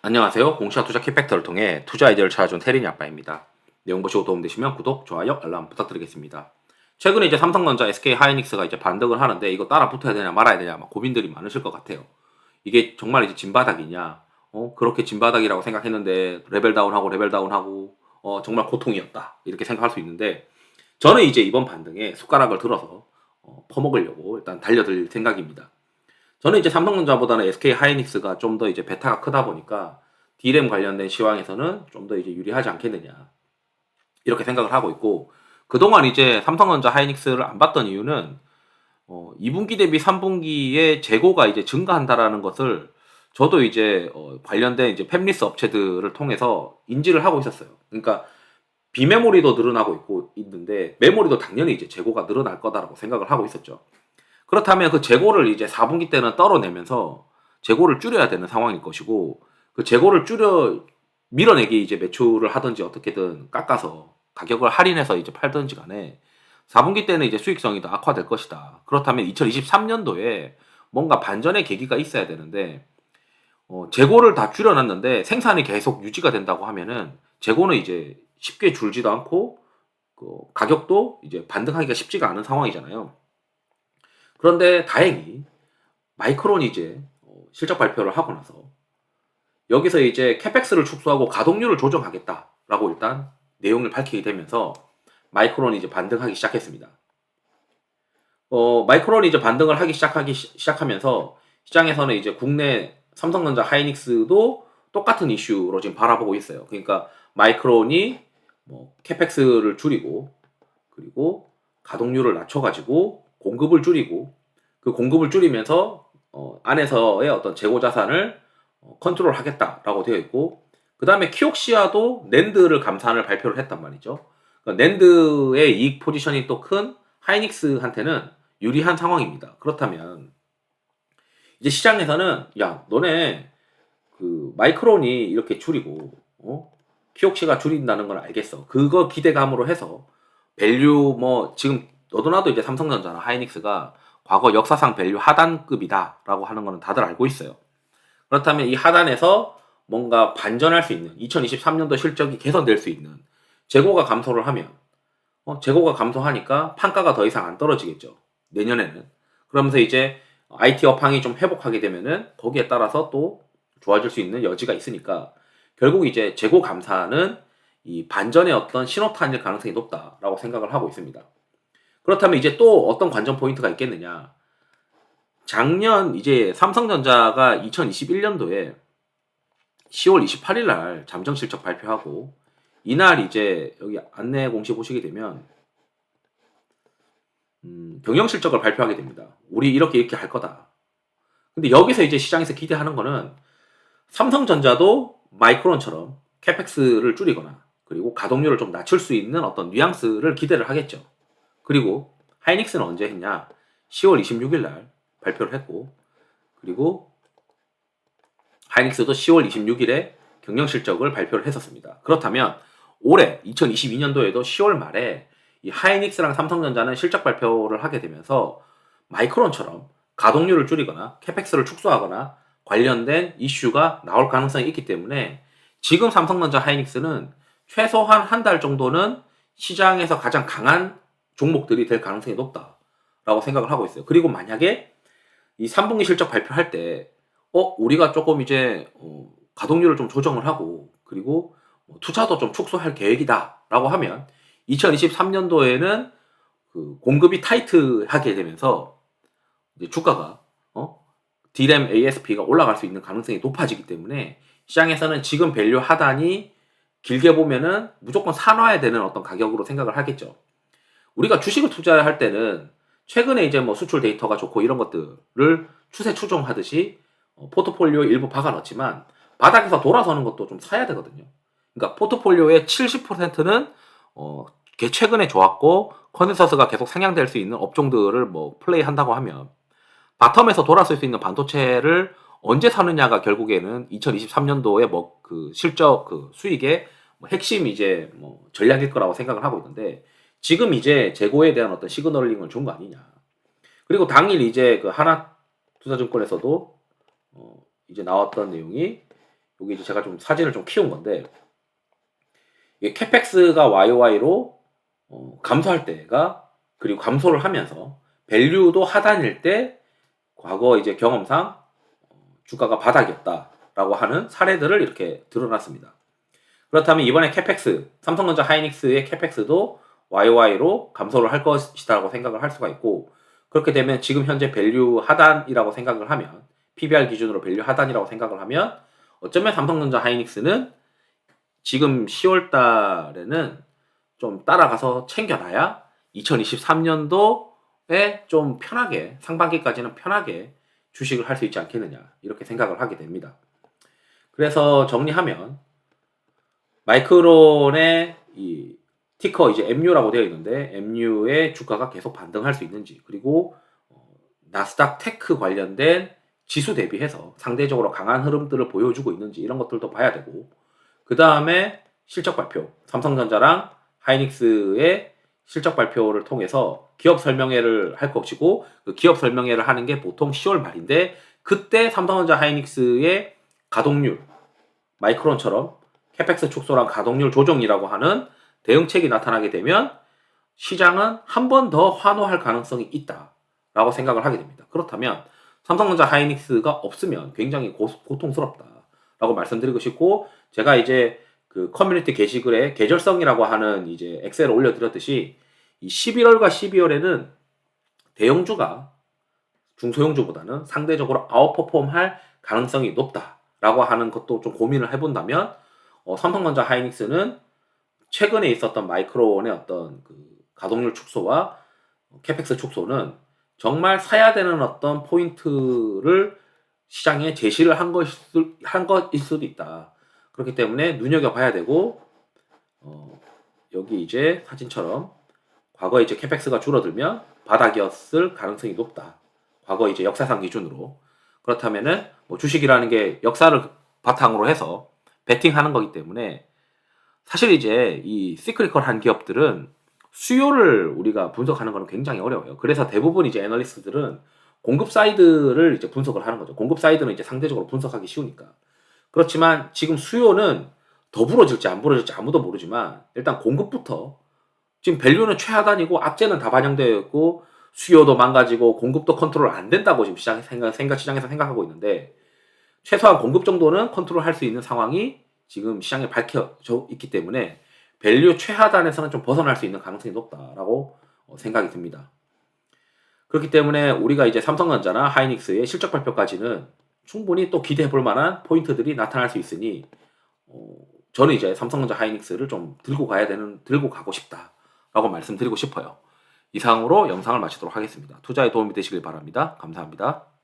안녕하세요. 공시와 투자 키팩터를 통해 투자 아이디어를 찾아준 태린이 아빠입니다. 내용 보시고 도움되시면 구독, 좋아요, 알람 부탁드리겠습니다. 최근에 이제 삼성전자, SK 하이닉스가 이제 반등을 하는데 이거 따라 붙어야 되냐 말아야 되냐 막 고민들이 많으실 것 같아요. 이게 정말 이제 진바닥이냐? 어, 그렇게 진바닥이라고 생각했는데 레벨 다운하고 레벨 다운하고 어, 정말 고통이었다. 이렇게 생각할 수 있는데 저는 이제 이번 반등에 숟가락을 들어서 어, 퍼먹으려고 일단 달려들 생각입니다. 저는 이제 삼성전자보다는 SK 하이닉스가 좀 더 이제 베타가 크다 보니까 D램 관련된 시황에서는 좀 더 이제 유리하지 않겠느냐 이렇게 생각을 하고 있고 그동안 이제 삼성전자 하이닉스를 안 봤던 이유는 어, 2분기 대비 3분기에 재고가 이제 증가한다라는 것을 저도 이제 어, 관련된 이제 팹리스 업체들을 통해서 인지를 하고 있었어요. 그러니까 비메모리도 늘어나고 있고 있는데 메모리도 당연히 이제 재고가 늘어날 거다라고 생각을 하고 있었죠. 그렇다면 그 재고를 이제 4분기 때는 떨어내면서 재고를 줄여야 되는 상황일 것이고 그 재고를 줄여 밀어내기 이제 매출을 하든지 어떻게든 깎아서 가격을 할인해서 이제 팔든지 간에 4분기 때는 이제 수익성이 더 악화될 것이다. 그렇다면 2023년도에 뭔가 반전의 계기가 있어야 되는데 어, 재고를 다 줄여놨는데 생산이 계속 유지가 된다고 하면은 재고는 이제 쉽게 줄지도 않고 그 가격도 이제 반등하기가 쉽지가 않은 상황이잖아요. 그런데 다행히 마이크론이 이제 어, 실적 발표를 하고 나서 여기서 이제 캐펙스를 축소하고 가동률을 조정하겠다라고 일단 내용을 밝히게 되면서 마이크론이 이제 반등하기 시작했습니다. 어, 마이크론이 이제 반등을 하기 시작하기 시, 시작하면서 시장에서는 이제 국내 삼성전자 하이닉스도 똑같은 이슈로 지금 바라보고 있어요. 그러니까 마이크론이 뭐 캐펙스를 줄이고 그리고 가동률을 낮춰가지고 공급을 줄이고 그 공급을 줄이면서 어, 안에서의 어떤 재고 자산을 어, 컨트롤 하겠다라고 되어 있고 그 다음에 키옥시아도 낸드를 감산을 발표를 했단 말이죠. 그러니까 낸드의 이익 포지션이 또 큰 하이닉스한테는 유리한 상황입니다. 그렇다면 이제 시장에서는 야 너네 그 마이크론이 이렇게 줄이고 어? 키옥시가 줄인다는 걸 알겠어. 그거 기대감으로 해서 밸류 뭐 지금 너도 나도 이제 삼성전자나 하이닉스가 과거 역사상 밸류 하단급이다라고 하는 거는 다들 알고 있어요. 그렇다면 이 하단에서 뭔가 반전할 수 있는 2023년도 실적이 개선될 수 있는 재고가 감소를 하면 어, 재고가 감소하니까 판가가 더 이상 안 떨어지겠죠. 내년에는. 그러면서 이제 IT 업황이 좀 회복하게 되면은 거기에 따라서 또 좋아질 수 있는 여지가 있으니까 결국 이제 재고 감사는 이 반전의 어떤 신호탄일 가능성이 높다라고 생각을 하고 있습니다. 그렇다면 이제 또 어떤 관전 포인트가 있겠느냐? 작년 이제 삼성전자가 2021년도에 10월 28일 날 잠정 실적 발표하고 이날 이제 여기 안내 공시 보시게 되면 음, 경영 실적을 발표하게 됩니다. 우리 이렇게 이렇게 할 거다. 근데 여기서 이제 시장에서 기대하는 거는 삼성전자도 마이크론처럼 캐펙스를 줄이거나 그리고 가동률을 좀 낮출 수 있는 어떤 뉘앙스를 기대를 하겠죠. 그리고 하이닉스는 언제 했냐? 10월 26일 날 발표를 했고 그리고 하이닉스도 10월 26일에 경영 실적을 발표를 했었습니다. 그렇다면 올해 2022년도에도 10월 말에 이 하이닉스랑 삼성전자는 실적 발표를 하게 되면서 마이크론처럼 가동률을 줄이거나 캐펙스를 축소하거나 관련된 이슈가 나올 가능성이 있기 때문에 지금 삼성전자 하이닉스는 최소한 한 달 정도는 시장에서 가장 강한 종목들이 될 가능성이 높다라고 생각을 하고 있어요. 그리고 만약에 이 3분기 실적 발표할 때, 어, 우리가 조금 이제, 어, 가동률을 좀 조정을 하고, 그리고 뭐 투자도 좀 축소할 계획이다라고 하면 2023년도에는 그 공급이 타이트하게 되면서 이제 주가가 어 D램 ASP가 올라갈 수 있는 가능성이 높아지기 때문에 시장에서는 지금 밸류 하단이 길게 보면은 무조건 사놔야 되는 어떤 가격으로 생각을 하겠죠. 우리가 주식을 투자할 때는 최근에 이제 뭐 수출 데이터가 좋고 이런 것들을 추세 추종하듯이 어, 포트폴리오 일부 박아 넣지만 바닥에서 돌아서는 것도 좀 사야 되거든요. 그러니까 포트폴리오의 70%는 어, 최근에 좋았고 컨센서스가 계속 상향될 수 있는 업종들을 뭐 플레이한다고 하면 바텀에서 돌아설 수 있는 반도체를 언제 사느냐가 결국에는 2023년도에 뭐 그 실적 그 수익의 뭐 핵심 이제 뭐 전략일 거라고 생각을 하고 있는데 지금 이제 재고에 대한 어떤 시그널링을 준 거 아니냐. 그리고 당일 이제 그 하나 투자증권에서도 어 이제 나왔던 내용이 여기 이제 제가 좀 사진을 좀 키운 건데 이게 캐펙스가 YOY로 어, 감소할 때가 그리고 감소를 하면서 밸류도 하단일 때 과거 이제 경험상 어, 주가가 바닥이었다라고 하는 사례들을 이렇게 드러났습니다. 그렇다면 이번에 캐펙스 삼성전자 하이닉스의 캐펙스도 YOY로 감소를 할 것이다라고 생각을 할 수가 있고 그렇게 되면 지금 현재 밸류 하단이라고 생각을 하면 PBR 기준으로 밸류 하단이라고 생각을 하면 어쩌면 삼성전자 하이닉스는 지금 10월 달에는 좀 따라가서 챙겨놔야 2023년도에 좀 편하게 상반기까지는 편하게 주식을 할 수 있지 않겠느냐 이렇게 생각을 하게 됩니다. 그래서 정리하면 마이크론의 이 티커 이제 MU라고 되어 있는데 MU의 주가가 계속 반등할 수 있는지 그리고 어, 나스닥 테크 관련된 지수 대비해서 상대적으로 강한 흐름들을 보여주고 있는지 이런 것들도 봐야 되고 그 다음에 실적 발표. 삼성전자랑 하이닉스의 실적 발표를 통해서 기업 설명회를 할 것이고 그 기업 설명회를 하는 게 보통 10월 말인데 그때 삼성전자 하이닉스의 가동률 마이크론처럼 캐펙스 축소랑 가동률 조정이라고 하는 대응책이 나타나게 되면 시장은 한 번 더 환호할 가능성이 있다라고 생각을 하게 됩니다. 그렇다면 삼성전자 하이닉스가 없으면 굉장히 고, 고통스럽다라고 말씀드리고 싶고 제가 이제 그 커뮤니티 게시글에 계절성이라고 하는 이제 엑셀을 올려드렸듯이 이 11월과 12월에는 대형주가 중소형주보다는 상대적으로 아웃퍼폼할 가능성이 높다라고 하는 것도 좀 고민을 해본다면 어, 삼성전자 하이닉스는 최근에 있었던 마이크론의 어떤 그 가동률 축소와 캐펙스 축소는 정말 사야 되는 어떤 포인트를 시장에 제시를 한 것일, 한 것일 수도 있다. 그렇기 때문에 눈여겨봐야 되고, 어, 여기 이제 사진처럼 과거에 이제 캐펙스가 줄어들면 바닥이었을 가능성이 높다. 과거 이제 역사상 기준으로. 그렇다면은 뭐 주식이라는 게 역사를 바탕으로 해서 베팅하는 거기 때문에 사실 이제 이 시크리컬한 기업들은 수요를 우리가 분석하는 거는 굉장히 어려워요. 그래서 대부분 이제 애널리스트들은 공급 사이드를 이제 분석을 하는 거죠. 공급 사이드는 이제 상대적으로 분석하기 쉬우니까. 그렇지만 지금 수요는 더 불어질지 안 불어질지 아무도 모르지만 일단 공급부터 지금 밸류는 최하단이고 악재는 다 반영되어 있고 수요도 망가지고 공급도 컨트롤 안 된다고 지금 시장 생각, 생각 시장에서 생각하고 있는데 최소한 공급 정도는 컨트롤 할 수 있는 상황이 지금 시장에 밝혀져 있기 때문에 밸류 최하단에서는 좀 벗어날 수 있는 가능성이 높다라고 어, 생각이 듭니다. 그렇기 때문에 우리가 이제 삼성전자나 하이닉스의 실적 발표까지는 충분히 또 기대해 볼 만한 포인트들이 나타날 수 있으니 어, 저는 이제 삼성전자 하이닉스를 좀 들고 가야 되는 들고 가고 싶다라고 말씀드리고 싶어요. 이상으로 영상을 마치도록 하겠습니다. 투자에 도움이 되시길 바랍니다. 감사합니다.